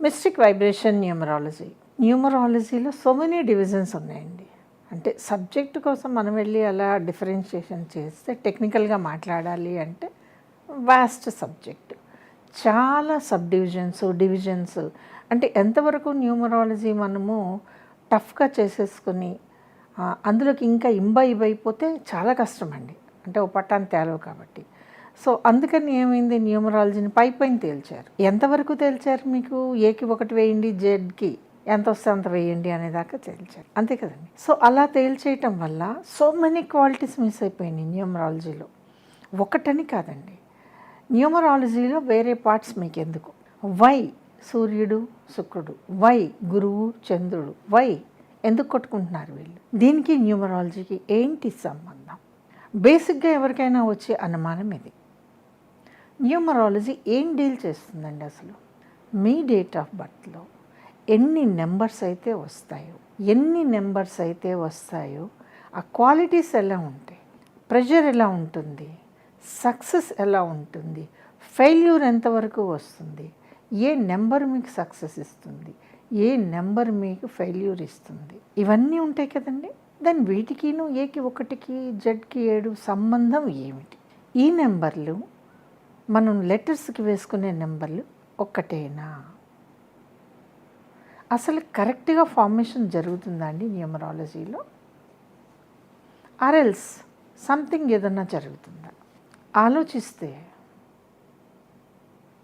Mystic vibration numerology. న్యూమరాలజీలో so many divisions ఉన్నాయండి. అంటే subject కోసం మనం వెళ్ళి అలా డిఫరెన్షియేషన్ చేస్తే టెక్నికల్గా మాట్లాడాలి అంటే వాస్ట్ సబ్జెక్ట్ చాలా సబ్ డివిజన్స్ డివిజన్స్ అంటే ఎంతవరకు న్యూమరాలజీ మనము టఫ్గా చేసేసుకుని అందులోకి ఇంకా ఇంబైబ్ అయిపోతే చాలా కష్టం అండి అంటే ఓ పట్టాన్ని తేలవు కాబట్టి. సో అందుకని ఏమైంది? న్యూమరాలజీని పై పైన తేల్చారు. ఎంతవరకు తేల్చారు మీకు? ఏకి ఒకటి వేయండి జెడ్కి ఎంత వస్తే అంత వేయండి అనేదాకా తేల్చారు. అంతే కదండి. సో అలా తేల్చేయటం వల్ల సో మెనీ క్వాలిటీస్ మిస్ అయిపోయినాయి న్యూమరాలజీలో. ఒకటని కాదండి. న్యూమరాలజీలో వేరే పార్ట్స్ మీకు ఎందుకు వై సూర్యుడు శుక్రుడు వై గురువు చంద్రుడు వై ఎందుకు కొట్టుకుంటున్నారు వీళ్ళు? దీనికి న్యూమరాలజీకి ఏంటి సంబంధం? బేసిక్గా ఎవరికైనా వచ్చే అనుమానం ఇది. న్యూమరాలజీ ఏం డీల్ చేస్తుందండి అసలు? మీ డేట్ ఆఫ్ బర్త్లో ఎన్ని నెంబర్స్ అయితే వస్తాయో ఎన్ని నెంబర్స్ అయితే వస్తాయో ఆ క్వాలిటీస్ ఎలా ఉంటాయి? ప్రెషర్ ఎలా ఉంటుంది? సక్సెస్ ఎలా ఉంటుంది? ఫెయిల్యూర్ ఎంతవరకు వస్తుంది? ఏ నెంబర్ మీకు సక్సెస్ ఇస్తుంది? ఏ నెంబర్ మీకు ఫెయిల్యూర్ ఇస్తుంది? ఇవన్నీ ఉంటాయి కదండి. దాని వీటికిను ఏకి ఒకటికి జడ్కి ఏడు సంబంధం ఏమిటి? ఈ నెంబర్లు మనం లెటర్స్కి వేసుకునే నెంబర్లు ఒక్కటేనా? అసలు కరెక్ట్గా ఫార్మేషన్ జరుగుతుందా అండి న్యూమరాలజీలో? ఆర్ఎల్స్ సంథింగ్ ఏదన్నా జరుగుతుందా? ఆలోచిస్తే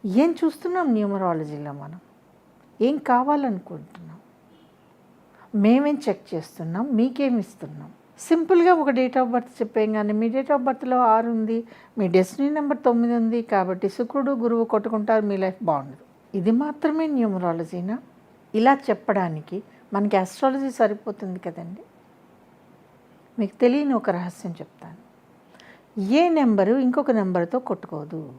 ఏం చూస్తున్నాం న్యూమరాలజీలో మనం? ఏం కావాలనుకుంటున్నాం? మేమేం చెక్ చేస్తున్నాం? మీకేం ఇస్తున్నాం? సింపుల్గా ఒక డేట్ ఆఫ్ బర్త్ చెప్పాం కానీ మీ డేట్ ఆఫ్ బర్త్లో ఆరు ఉంది మీ డెస్టినీ నెంబర్ తొమ్మిది ఉంది కాబట్టి శుక్రుడు గురువు కొట్టుకుంటారు మీ లైఫ్ బాగుండదు. ఇది మాత్రమే న్యూమరాలజీనా? ఇలా చెప్పడానికి మనకి ఆస్ట్రాలజీ సరిపోతుంది కదండి? మీకు తెలియని ఒక రహస్యం చెప్తాను. ఏ నెంబరు ఇంకొక నెంబర్తో కొట్టుకోదు.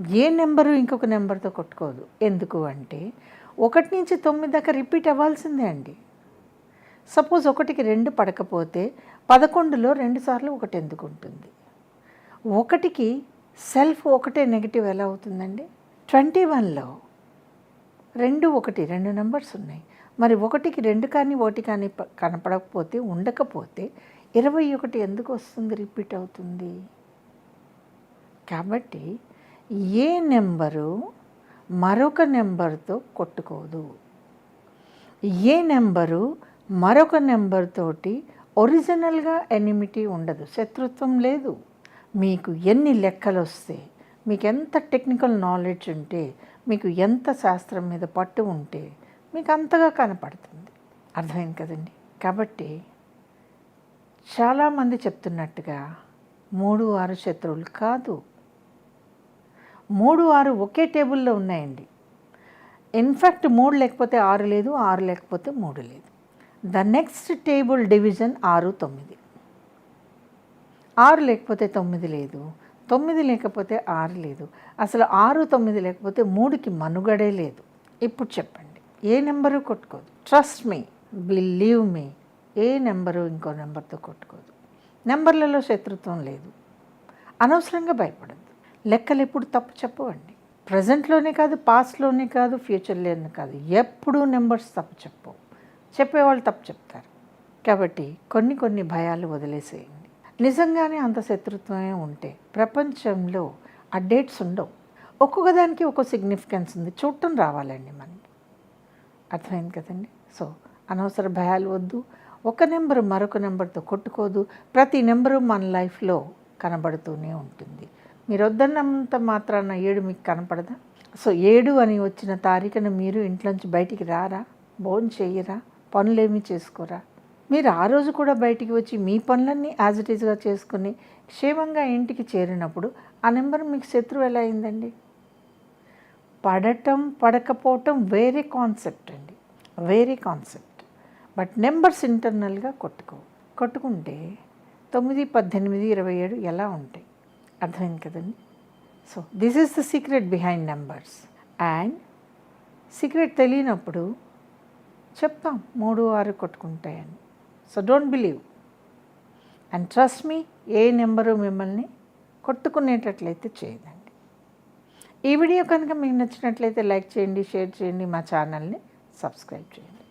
ఏ నెంబరు ఇంకొక నెంబర్తో కొట్టుకోదు. ఎందుకు అంటే ఒకటి నుంచి తొమ్మిది దాకా రిపీట్ అవ్వాల్సిందే అండి. సపోజ్ ఒకటికి రెండు పడకపోతే పదకొండులో రెండు సార్లు ఒకటి ఎందుకు ఉంటుంది ఒకటికి సెల్ఫ్ ఒకటే నెగిటివ్ ఎలా అవుతుందండి? ట్వంటీ వన్లో రెండు ఒకటి రెండు నెంబర్స్ ఉన్నాయి. మరి ఒకటికి రెండు కానీ ఒకటి కానీ ప- కనపడకపోతే ఉండకపోతే ఇరవై ఒకటి ఎందుకు వస్తుంది రిపీట్ అవుతుంది? కాబట్టి ఏ నెంబరు మరొక నెంబర్తో కొట్టుకోదు. ఏ నెంబరు మరొక నెంబర్ తోటి ఒరిజినల్గా ఎనిమిటీ ఉండదు శత్రుత్వం లేదు. మీకు ఎన్ని లెక్కలు వస్తే మీకు ఎంత టెక్నికల్ నాలెడ్జ్ ఉంటే మీకు ఎంత శాస్త్రం మీద పట్టు ఉంటే మీకు అంతగా కనపడుతుంది. అర్థమైంది కదండి? కాబట్టి చాలామంది చెప్తున్నట్టుగా మూడు ఆరు శత్రువులు కాదు. మూడు ఆరు ఒకే టేబుల్లో ఉన్నాయండి. ఇన్ఫ్యాక్ట్ మూడు లేకపోతే ఆరు లేదు ఆరు లేకపోతే మూడు లేదు. ద నెక్స్ట్ టేబుల్ డివిజన్ ఆరు తొమ్మిది. ఆరు లేకపోతే తొమ్మిది లేదు. తొమ్మిది లేకపోతే ఆరు లేదు. అసలు ఆరు తొమ్మిది లేకపోతే మూడుకి మనుగడే లేదు. ఇప్పుడు చెప్పండి. ఏ నెంబరు కొట్టుకోదు? ట్రస్ట్ మీ బిలీవ్ మీ ఏ నెంబరు ఇంకో నెంబర్తో కొట్టుకోదు? నెంబర్లలో శత్రుత్వం లేదు. అనవసరంగా భయపడద్దు. లెక్కలు ఎప్పుడు తప్పు చెప్పవండి. ప్రజెంట్లోనే కాదు పాస్ట్లోనే కాదు ఫ్యూచర్లోనే కాదు. ఎప్పుడూ నెంబర్స్ తప్పు చెప్పవు. చెప్పేవాళ్ళు తప్పు చెప్తారు. కాబట్టి కొన్ని కొన్ని భయాలు వదిలేసేయండి. నిజంగానే అంత శత్రుత్వమే ఉంటే ప్రపంచంలో ఆ డేట్స్ ఉండవు. ఒక్కొక్క దానికి ఒక్కో సిగ్నిఫికెన్స్ ఉంది. చూడటం రావాలండి మనకి అర్థమైంది కదండి? సో అనవసర భయాలు వద్దు. ఒక నెంబరు మరొక నెంబర్తో కొట్టుకోదు. ప్రతి నెంబరు మన లైఫ్లో కనబడుతూనే ఉంటుంది. మీరు వద్దన్నంత మాత్రాన ఏడు మీకు కనపడదా? సో ఏడు అని వచ్చిన తారీఖున మీరు ఇంట్లోంచి బయటికి రారా? భోజనం చేయరా పనులేమీ చేసుకోరా? మీరు ఆ రోజు కూడా బయటికి వచ్చి మీ పనులన్నీ యాజ్ ఇట్ ఈజ్గా చేసుకుని క్షేమంగా ఇంటికి చేరినప్పుడు ఆ నెంబర్ మీకు శత్రువు ఎలా అయిందండి? పడటం పడకపోవటం వేరే కాన్సెప్ట్ అండి. వేరే కాన్సెప్ట్ బట్ నెంబర్స్ ఇంటర్నల్గా కొట్టుకో. కొట్టుకుంటే తొమ్మిది పద్దెనిమిది ఇరవై ఏడు ఎలా ఉంటాయి? అర్థమైంది కదండి? So this is the secret behind numbers and secret తెలియనప్పుడు చెప్తాం మూడు ఆరు కొట్టుకుంటాయని. So don't believe and trust me A number మిమ్మల్ని కొట్టుకునేటట్లయితే చేయదండి. ఈ వీడియో కనుక మీకు నచ్చినట్లయితే లైక్ చేయండి షేర్ చేయండి మా ఛానల్ని సబ్స్క్రైబ్ చేయండి.